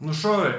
Ну що ви?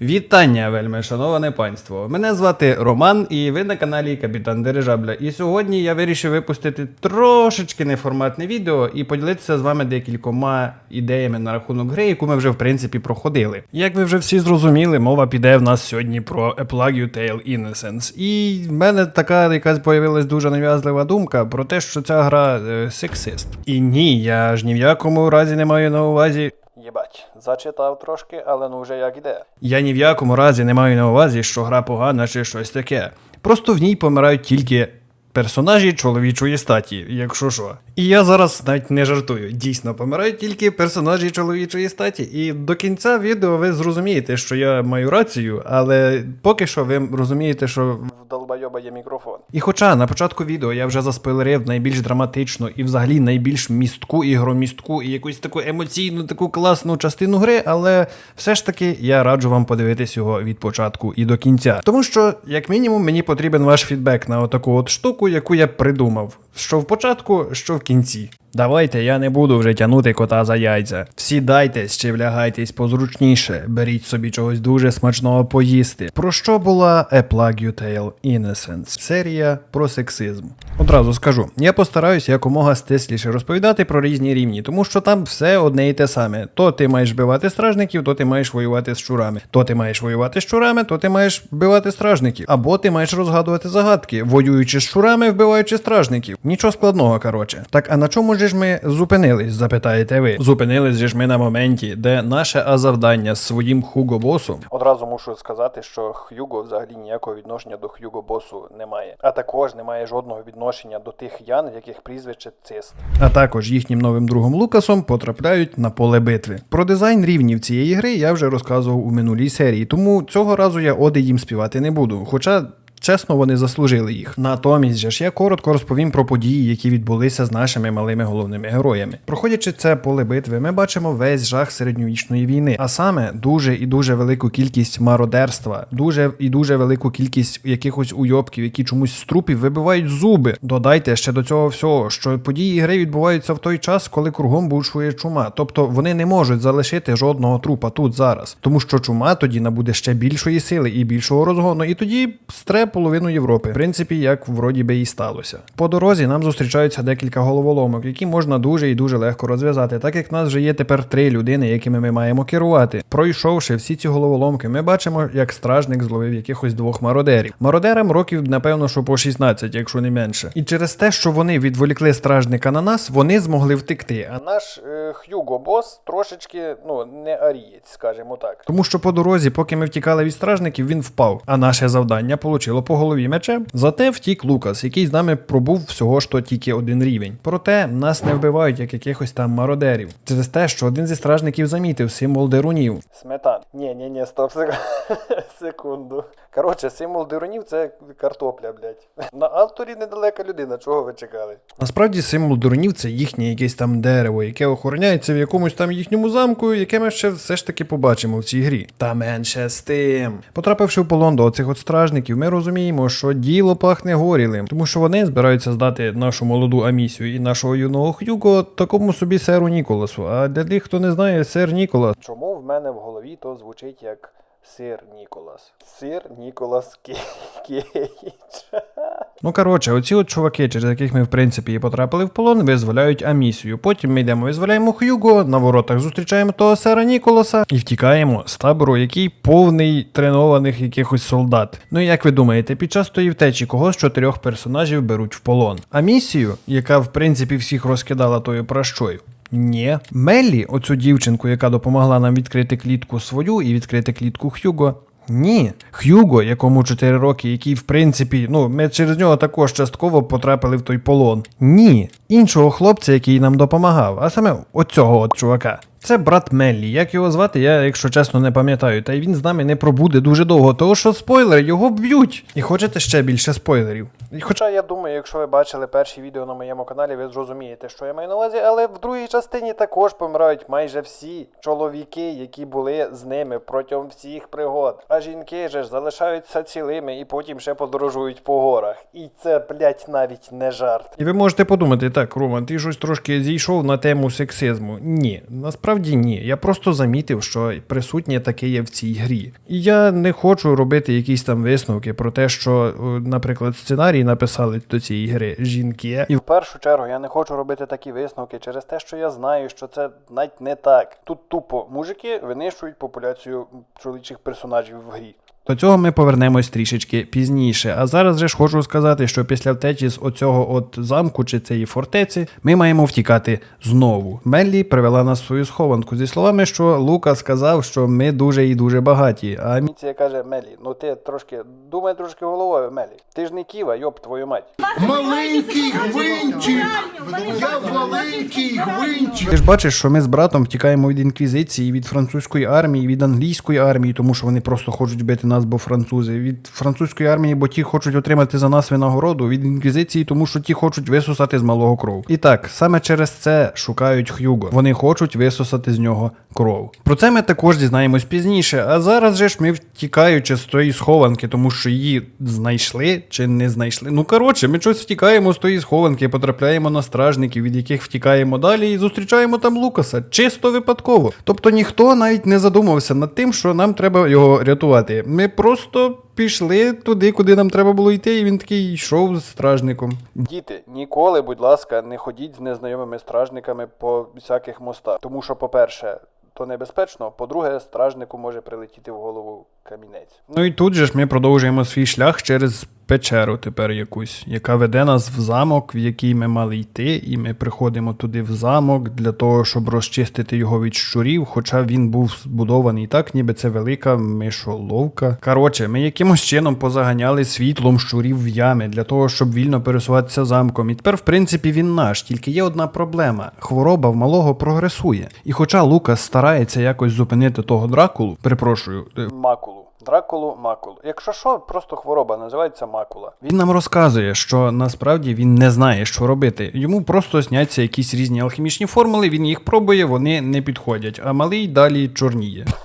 Вітання, вельми шановане панство. Мене звати Роман, і ви на каналі Капітан Дирижабля. І сьогодні я вирішив випустити трошечки неформатне відео і поділитися з вами декількома ідеями на рахунок гри, яку ми вже в принципі проходили. Як ви вже всі зрозуміли, мова піде в нас сьогодні про A Plague Tale Innocence. І в мене така якась появилась дуже нав'язлива думка про те, що ця гра е, сексист. І ні, я ж ні в якому разі не маю на увазі. Єбать, зачитав трошки, але ну вже як іде. Я ні в якому разі не маю на увазі, що гра погана чи щось таке. Просто в ній помирають тільки персонажі чоловічої статі, якщо що. І я зараз навіть не жартую. Дійсно, помирають тільки персонажі чоловічої статі. І до кінця відео ви зрозумієте, що я маю рацію, але поки що ви розумієте, що долбойоба є мікрофон. І хоча на початку відео я вже заспойлерив найбільш драматичну і взагалі найбільш містку ігромістку і якусь таку емоційну, таку класну частину гри, але все ж таки я раджу вам подивитись його від початку і до кінця. Тому що, як мінімум, мені потрібен ваш фідбек на отаку от штуку, яку я придумав. Що в початку, що в кінці. Давайте я не буду вже тягнути кота за яйця. Сідайтесь чи влягайтесь позручніше, беріть собі чогось дуже смачного поїсти. Про що була A Plague You Tale Innocence? Серія про сексизм. Одразу скажу, я постараюсь якомога стисліше розповідати про різні рівні, тому що там все одне і те саме. То ти маєш вбивати стражників, то ти маєш воювати з щурами. То ти маєш воювати з щурами, то ти маєш вбивати стражників. Або ти маєш розгадувати загадки, воюючи з щурами, вбиваючи стражників. Нічого складного, коротше. Так а на чому ж ми зупинились, запитаєте ви? Зупинились же ж ми на моменті, де наше А-завдання з своїм Хуго босом. Одразу мушу сказати, що Х'юго взагалі ніякого відношення до Х'юго босу немає. А також немає жодного відношення до тих ян, в яких прізвище цист. А також їхнім новим другом Лукасом потрапляють на поле битви. Про дизайн рівнів цієї гри я вже розказував у минулій серії, тому цього разу я оди їм співати не буду. Хоча. Чесно, вони заслужили їх. Натомість же ж я коротко розповім про події, які відбулися з нашими малими головними героями. Проходячи це поле битви, ми бачимо весь жах середньовічної війни, а саме дуже і дуже велику кількість мародерства, дуже і дуже велику кількість якихось уйобків, які чомусь з трупів вибивають зуби. Додайте ще до цього всього, що події гри відбуваються в той час, коли кругом бушує чума. Тобто вони не можуть залишити жодного трупа тут зараз, тому що чума тоді набуде ще більшої сили і більшого розгону, і тоді стре половину Європи. В принципі, як вроді би і сталося. По дорозі нам зустрічаються декілька головоломок, які можна дуже і дуже легко розв'язати, так як в нас вже є тепер три людини, якими ми маємо керувати. Пройшовши всі ці головоломки, ми бачимо, як стражник зловив якихось двох мародерів. Мародерам років, напевно, що по 16, якщо не менше. І через те, що вони відволікли стражника на нас, вони змогли втекти. А наш е, Х'юго бос трошечки ну не арієць, скажімо так. Тому що по дорозі, поки ми втікали від стражників, він впав. А наше завдання получило по голові мечем. Зате втік Лукас, який з нами пробув всього ж то тільки один рівень. Проте нас не вбивають як якихось там мародерів. Через те, що один зі стражників замітив символ дерунів. Сметан. Ні, ні, ні, стоп, секунду. Коротше, символ дерунів це картопля, блядь. На авторі недалека людина, чого ви чекали? Насправді символ дурнів це їхнє якесь там дерево, яке охороняється в якомусь там їхньому замку, яке ми ще все ж таки побачимо в цій грі. Та менше з тим. Потрапивши в полон до оцих от стражників, ми розуміємо, що діло пахне горілим, тому що вони збираються здати нашу молоду амісію і нашого юного Х'юго такому собі серу Ніколасу. А для тих, хто не знає, сер Ніколас. Чому в мене в голові то звучить як сир Ніколас? Сир Ніколас Кейдж. Ну коротше, оці от чуваки, через яких ми в принципі і потрапили в полон, визволяють амісію. Потім ми йдемо, визволяємо Х'юго, на воротах зустрічаємо того сера Ніколаса і втікаємо з табору, який повний тренованих якихось солдат. Ну і як ви думаєте, під час тої втечі кого з чотирьох персонажів беруть в полон? А місію, яка в принципі всіх розкидала тою пращою. Ні. Меллі, оцю дівчинку, яка допомогла нам відкрити клітку свою і відкрити клітку Х'юго. Ні, Х'юго, якому 4 роки, який, в принципі, ну, ми через нього також частково потрапили в той полон. Ні, іншого хлопця, який нам допомагав, а саме оцього от чувака. Це брат Меллі. Як його звати, я, якщо чесно, не пам'ятаю. Та й він з нами не пробуде дуже довго, того що спойлер, його б'ють. І хочете ще більше спойлерів. І хоча я думаю, якщо ви бачили перші відео на моєму каналі, ви зрозумієте, що я маю на увазі, але в другій частині також помирають майже всі чоловіки, які були з ними протягом всіх пригод. А жінки же ж залишаються цілими і потім ще подорожують по горах. І це, блять, навіть не жарт. І ви можете подумати, так, Роман, ти щось трошки зійшов на тему сексизму. Ні, насправді. Насправді ні. Я просто замітив, що присутнє таке є в цій грі. І я не хочу робити якісь там висновки про те, що, наприклад, сценарій написали до цієї гри жінки. І в першу чергу я не хочу робити такі висновки через те, що я знаю, що це навіть не так. Тут тупо мужики винищують популяцію чоловічих персонажів в грі. До цього ми повернемось трішечки пізніше. А зараз же ж хочу сказати, що після втечі з оцього от замку чи цієї фортеці ми маємо втікати знову. Меллі привела нас в свою схованку зі словами, що Лука сказав, що ми дуже і дуже багаті. А Міція каже: Мелі, ну ти трошки думай трошки головою, Мелі. Ти ж не ківа, йоп, твою мать. Маленький гвинтик! Я маленький гвинтик! Ти ж бачиш, що ми з братом втікаємо від інквізиції, від французької армії, від англійської армії, тому що вони просто хочуть бити нас, бо французи. Від французької армії, бо ті хочуть отримати за нас винагороду, від інквізиції, тому що ті хочуть висосати з малого кров. І так, саме через це шукають Х'юго. Вони хочуть висосати з нього кров. Про це ми також дізнаємось пізніше. А зараз же ж ми втікаючи з тої схованки, тому що її знайшли чи не знайшли. Ну коротше, ми щось втікаємо з тої схованки, потрапляємо на стражників, від яких втікаємо далі, і зустрічаємо там Лукаса. Чисто випадково. Тобто ніхто навіть не задумався над тим, що нам треба його рятувати. Ми просто. Пішли туди, куди нам треба було йти, і він такий йшов з стражником. Діти, ніколи, будь ласка, не ходіть з незнайомими стражниками по всяких мостах. Тому що, по-перше, то небезпечно, по-друге, стражнику може прилетіти в голову камінець. Ну і тут же ж ми продовжуємо свій шлях через печеру тепер якусь, яка веде нас в замок, в який ми мали йти, і ми приходимо туди в замок для того, щоб розчистити його від щурів, хоча він був збудований так, ніби це велика мишоловка. Коротше, ми якимось чином позаганяли світлом щурів в ями для того, щоб вільно пересуватися замком. І тепер, в принципі, він наш. Тільки є одна проблема: хвороба в малого прогресує. І хоча Лукас старається якось зупинити того дракулу, перепрошую, е, макулу. Дракулу макулу. Якщо що, просто хвороба називається макула. Він нам розказує, що насправді він не знає, що робити. Йому просто сняться якісь різні алхімічні формули, він їх пробує, вони не підходять, а малий далі чорніє.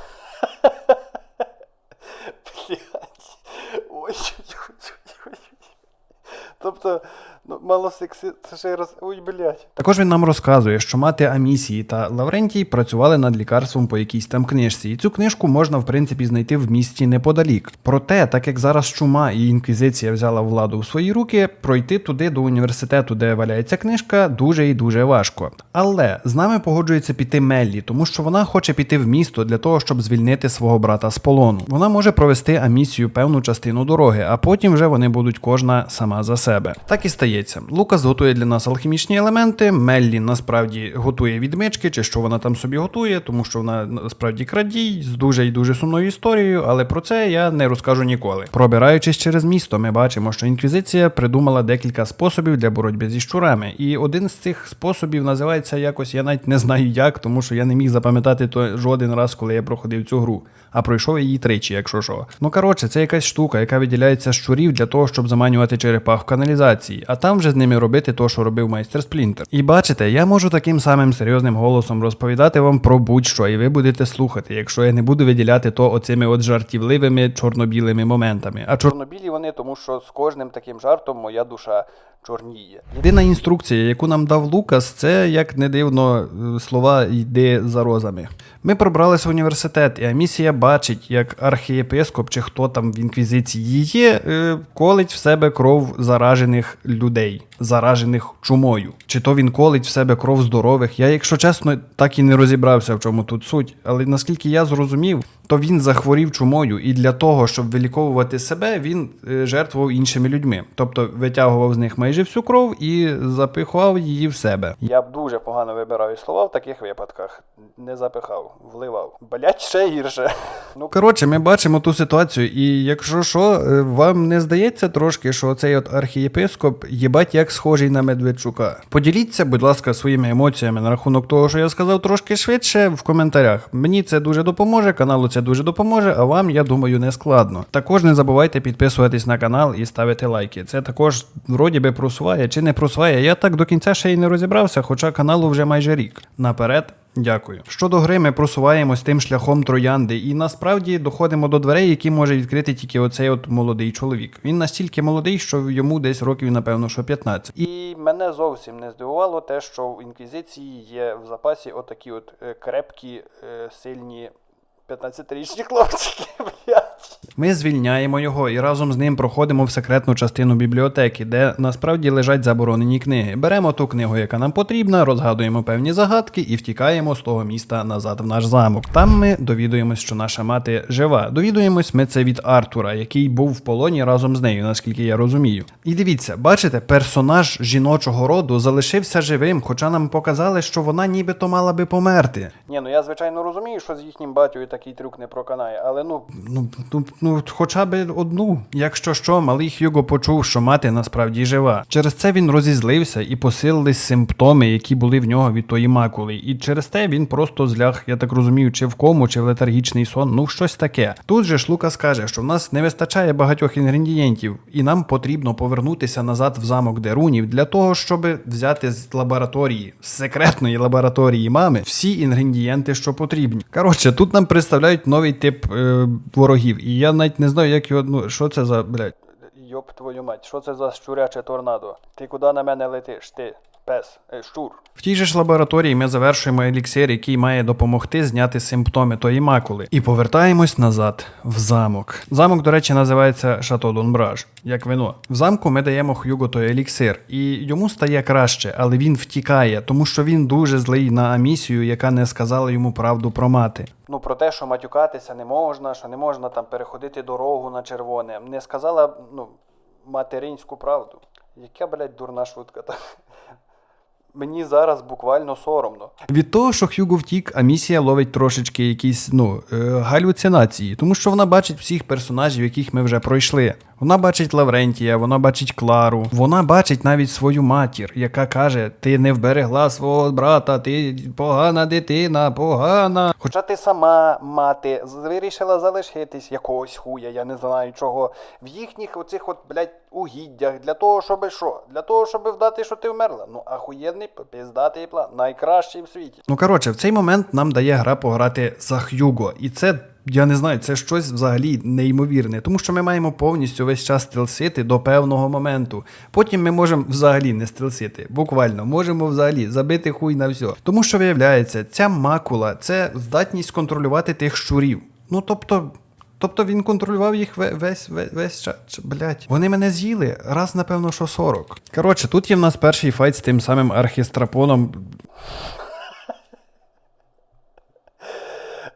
Тобто, ну, мало сексі, це ще раз. Ой, блядь. Також він нам розказує, що мати Амісії та Лаврентій працювали над лікарством по якійсь там книжці, і цю книжку можна, в принципі, знайти в місті неподалік. Проте, так як зараз чума і інквізиція взяла владу в свої руки, пройти туди до університету, де валяється книжка, дуже і дуже важко. Але з нами погоджується піти Меллі, тому що вона хоче піти в місто для того, щоб звільнити свого брата з полону. Вона може провести Амісію певну частину дороги, а потім вже вони будуть кожна сама за себе. Так і стається. Лукас готує для нас алхімічні елементи. Меллі насправді готує відмички, чи що вона там собі готує, тому що вона насправді крадій з дуже і дуже сумною історією, але про це я не розкажу ніколи. Пробираючись через місто, ми бачимо, що інквізиція придумала декілька способів для боротьби зі щурами. І один з цих способів називається якось, я навіть не знаю як, тому що я не міг запам'ятати то жоден раз, коли я проходив цю гру. А пройшов її тричі, якщо що. Ну коротше, це якась штука, яка виділяється з щурів для того, щоб заманювати черепах в каналізації, а там вже з ними робити то, що робив майстер Сплінтер. І бачите, я можу таким самим серйозним голосом розповідати вам про будь-що, і ви будете слухати, якщо я не буду виділяти то оцими от жартівливими чорно-білими моментами. А чорнобілі вони, тому що з кожним таким жартом моя душа чорніє. Єдина інструкція, яку нам дав Лукас, це як не дивно е, слова йди за розами. Ми пробралися в університет, і Амісія бачить, як архієпископ чи хто там в інквізиції є, е, колить в себе кров заражених людей, заражених чумою. Чи то він колить в себе кров здорових. Я, якщо чесно, так і не розібрався, в чому тут суть. Але наскільки я зрозумів, то він захворів чумою, і для того, щоб виліковувати себе, він е, жертвував іншими людьми. Тобто витягував з них майже всю кров і запихав її в себе. Я б дуже погано вибираю слова в таких випадках. Не запихав, вливав. Блять, ще гірше. Ну коротше, ми бачимо ту ситуацію, і якщо що, е, вам не здається трошки, що цей от архієпископ їбать як схожий на Медведчука. Поділіться, будь ласка, своїми емоціями на рахунок того, що я сказав трошки швидше в коментарях. Мені це дуже допоможе, каналу це дуже допоможе, а вам, я думаю, не складно. Також не забувайте підписуватись на канал і ставити лайки. Це також вроді би просуває чи не просуває. Я так до кінця ще й не розібрався, хоча каналу вже майже рік. Наперед, Дякую. Щодо гри, ми просуваємось тим шляхом троянди, і насправді доходимо до дверей, які може відкрити тільки оцей от молодий чоловік. Він настільки молодий, що йому десь років, напевно, що 15. І мене зовсім не здивувало те, що в інквізиції є в запасі отакі от е, крепкі, е, сильні 15-річні хлопчики. Ми звільняємо його і разом з ним проходимо в секретну частину бібліотеки, де насправді лежать заборонені книги. Беремо ту книгу, яка нам потрібна, розгадуємо певні загадки і втікаємо з того міста назад в наш замок. Там ми довідуємось, що наша мати жива. Довідуємось ми це від Артура, який був в полоні разом з нею, наскільки я розумію. І дивіться, бачите, персонаж жіночого роду залишився живим, хоча нам показали, що вона нібито мала би померти. Ні, ну я звичайно розумію, що з їхнім батькою такий трюк не проканає, але ну. Ну, ну, хоча б одну. Якщо що, малий Хьюго почув, що мати насправді жива. Через це він розізлився і посилились симптоми, які були в нього від тої макули. І через те він просто зляг, я так розумію, чи в кому, чи в летаргічний сон, ну щось таке. Тут же ж Лукас каже, що в нас не вистачає багатьох інгредієнтів, і нам потрібно повернутися назад в замок Дерунів для того, щоб взяти з лабораторії, з секретної лабораторії мами, всі інгредієнти, що потрібні. Коротше, тут нам представляють новий тип е, ворогів, і я навіть не знаю, як його, ну що це за блядь. Йоп твою мать, що це за щуряче торнадо? Ти куди на мене летиш? Ти, пес, е, щур. В тій же ж лабораторії ми завершуємо еліксир, який має допомогти зняти симптоми тої макули. І повертаємось назад в замок. Замок, до речі, називається Шато Донбраж, як вино. В замку ми даємо Х'юго той еліксир, і йому стає краще, але він втікає, тому що він дуже злий на Амісію, яка не сказала йому правду про мати. Ну про те, що матюкатися не можна, що не можна там переходити дорогу на червоне. Не сказала ну, материнську правду. Яка, блядь, дурна шутка. Та? Мені зараз буквально соромно. Від того, що Х'юго втік, а місія ловить трошечки якісь ну, е, галюцинації, тому що вона бачить всіх персонажів, яких ми вже пройшли. Вона бачить Лаврентія, вона бачить Клару, вона бачить навіть свою матір, яка каже: Ти не вберегла свого брата, ти погана дитина, погана. Хоча ти сама мати вирішила залишитись якогось хуя, я не знаю чого. В їхніх оцих от, блядь, угіддях, для того, щоб що? Для того, щоб вдати, що ти вмерла. Ну, ахуєнний пиздатий план, найкращий в світі. Ну коротше, в цей момент нам дає гра пограти за Х'юго, і це. Я не знаю, це щось взагалі неймовірне, тому що ми маємо повністю весь час стелсити до певного моменту. Потім ми можемо взагалі не стелсити, буквально можемо взагалі забити хуй на все. Тому що виявляється, ця макула це здатність контролювати тих щурів. Ну тобто. Тобто він контролював їх весь весь, весь час. Блять, вони мене з'їли раз, напевно, що 40. Коротше, тут є в нас перший файт з тим самим архістрапоном.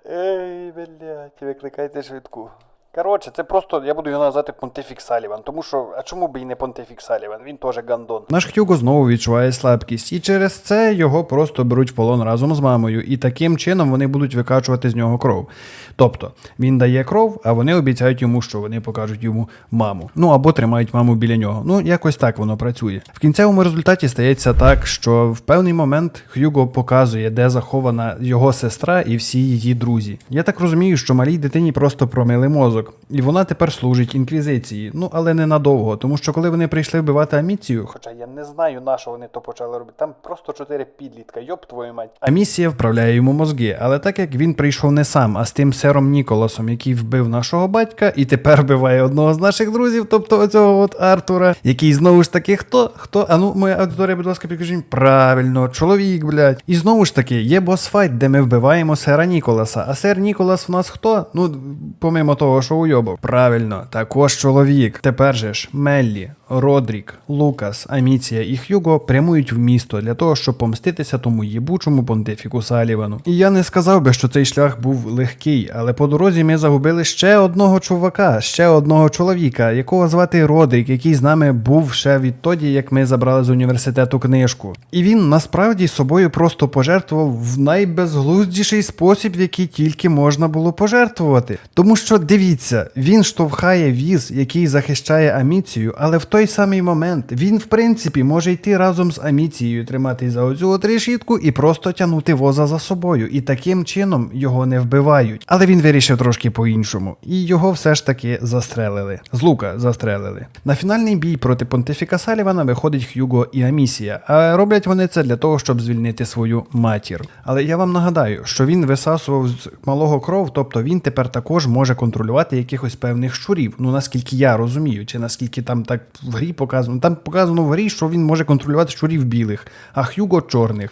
Ей, блядь, викликайте швидку. Коротше, це просто я буду його називати Понтифік Саліван, тому що, а чому б і не Понтифік Саліван? Він теж гандон. Наш Хьюго знову відчуває слабкість, і через це його просто беруть в полон разом з мамою, і таким чином вони будуть викачувати з нього кров. Тобто він дає кров, а вони обіцяють йому, що вони покажуть йому маму. Ну або тримають маму біля нього. Ну якось так воно працює. В кінцевому результаті стається так, що в певний момент Хьюго показує, де захована його сестра і всі її друзі. Я так розумію, що малій дитині просто промили мозок, і вона тепер служить інквізиції. Ну але ненадовго, тому що коли вони прийшли вбивати Аміцію, хоча я не знаю, на що вони то почали робити. Там просто чотири підлітка, йоп твою мать. Амісія вправляє йому мозги, але так як він прийшов не сам, а з тим сером Ніколасом, який вбив нашого батька, і тепер вбиває одного з наших друзів, тобто оцього от Артура, який знову ж таки хто? Хто? А ну, моя аудиторія, будь ласка, підкажіть. Правильно, чоловік, блядь. І знову ж таки, є босфайт, де ми вбиваємо сера Ніколаса. А сер Ніколас в нас хто? Ну, помимо того, що уйобав. Правильно, також чоловік. Тепер же ж Меллі, Родрік, Лукас, Аміція і Х'юго прямують в місто для того, щоб помститися тому їбучому понтифіку Салівану. І я не сказав би, що цей шлях був легкий, але по дорозі ми загубили ще одного чувака, ще одного чоловіка, якого звати Родрік, який з нами був ще відтоді, як ми забрали з університету книжку. І він насправді собою просто пожертвував в найбезглуздіший спосіб, який тільки можна було пожертвувати. Тому що дивіться, він штовхає віз, який захищає аміцію, але в той той самий момент він, в принципі, може йти разом з Аміцією, триматись за оцю от решітку і просто тягнути воза за собою. І таким чином його не вбивають. Але він вирішив трошки по-іншому. І його все ж таки застрелили. З лука застрелили. На фінальний бій проти понтифіка Салівана виходить Х'юго і Амісія. А роблять вони це для того, щоб звільнити свою матір. Але я вам нагадаю, що він висасував з малого кров, тобто він тепер також може контролювати якихось певних щурів. Ну наскільки я розумію, чи наскільки там так в грі показано. Там показано в грі, що він може контролювати щурів білих, а Х'юго чорних.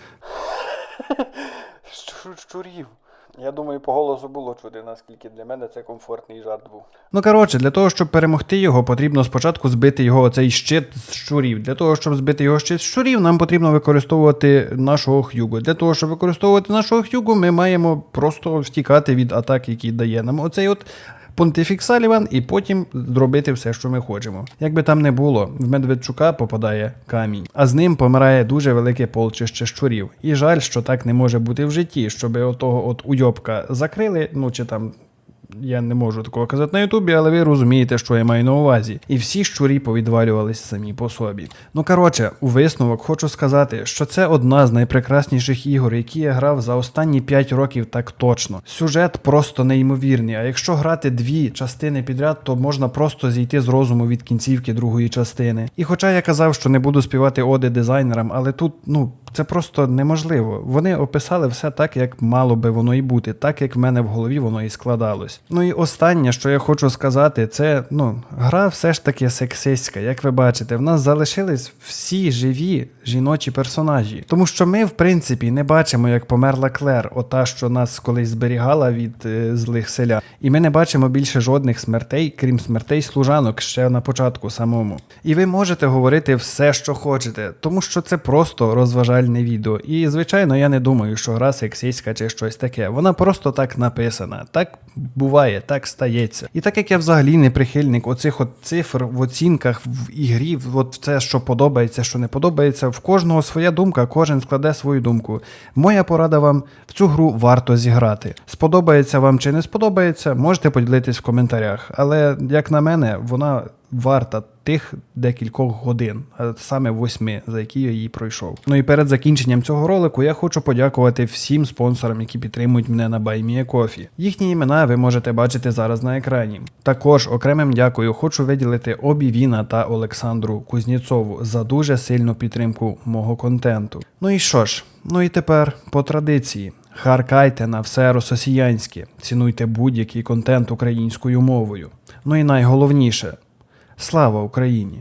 Щурів. Я думаю, по голосу було чути, наскільки для мене це комфортний жарт був. Ну коротше, для того, щоб перемогти його, потрібно спочатку збити його оцей щит з щурів. Для того, щоб збити його щит з щурів, нам потрібно використовувати нашого х'юго. Для того, щоб використовувати нашого х'юго, ми маємо просто втікати від атак, які дає нам оцей от. Понтифік Саліван, і потім зробити все, що ми хочемо. Як би там не було, в Медведчука попадає камінь, а з ним помирає дуже велике полчище щурів. І жаль, що так не може бути в житті, щоб отого от уйобка закрили, ну чи там. Я не можу такого казати на Ютубі, але ви розумієте, що я маю на увазі. І всі щурі повідвалювались самі по собі. Ну коротше, у висновок хочу сказати, що це одна з найпрекрасніших ігор, які я грав за останні 5 років так точно. Сюжет просто неймовірний. А якщо грати дві частини підряд, то можна просто зійти з розуму від кінцівки другої частини. І хоча я казав, що не буду співати оди дизайнерам, але тут, ну. Це просто неможливо. Вони описали все так, як мало би воно і бути, так як в мене в голові воно і складалось. Ну і останнє, що я хочу сказати, це ну, гра все ж таки сексистська. Як ви бачите, в нас залишились всі живі жіночі персонажі. Тому що ми, в принципі, не бачимо, як померла Клер, ота, що нас колись зберігала від е, злих селян. І ми не бачимо більше жодних смертей, крім смертей служанок ще на початку самому. І ви можете говорити все, що хочете, тому що це просто розважальне відео. І, звичайно, я не думаю, що гра сексистська чи щось таке. Вона просто так написана. Так буває, так стається. І так як я взагалі не прихильник оцих от цифр в оцінках в ігрі, от це, що подобається, що не подобається, в кожного своя думка, кожен складе свою думку. Моя порада вам в цю гру варто зіграти. Сподобається вам чи не сподобається, можете поділитись в коментарях. Але як на мене, вона варта тих декількох годин, саме восьми, за які я її пройшов. Ну і перед закінченням цього ролику я хочу подякувати всім спонсорам, які підтримують мене на BuyMeACoffee. Їхні імена ви можете бачити зараз на екрані. Також окремим дякую хочу виділити Обі Віна та Олександру Кузнєцову за дуже сильну підтримку мого контенту. Ну і що ж, ну і тепер по традиції. Харкайте на все росіянське, цінуйте будь-який контент українською мовою. Ну і найголовніше слава Україні!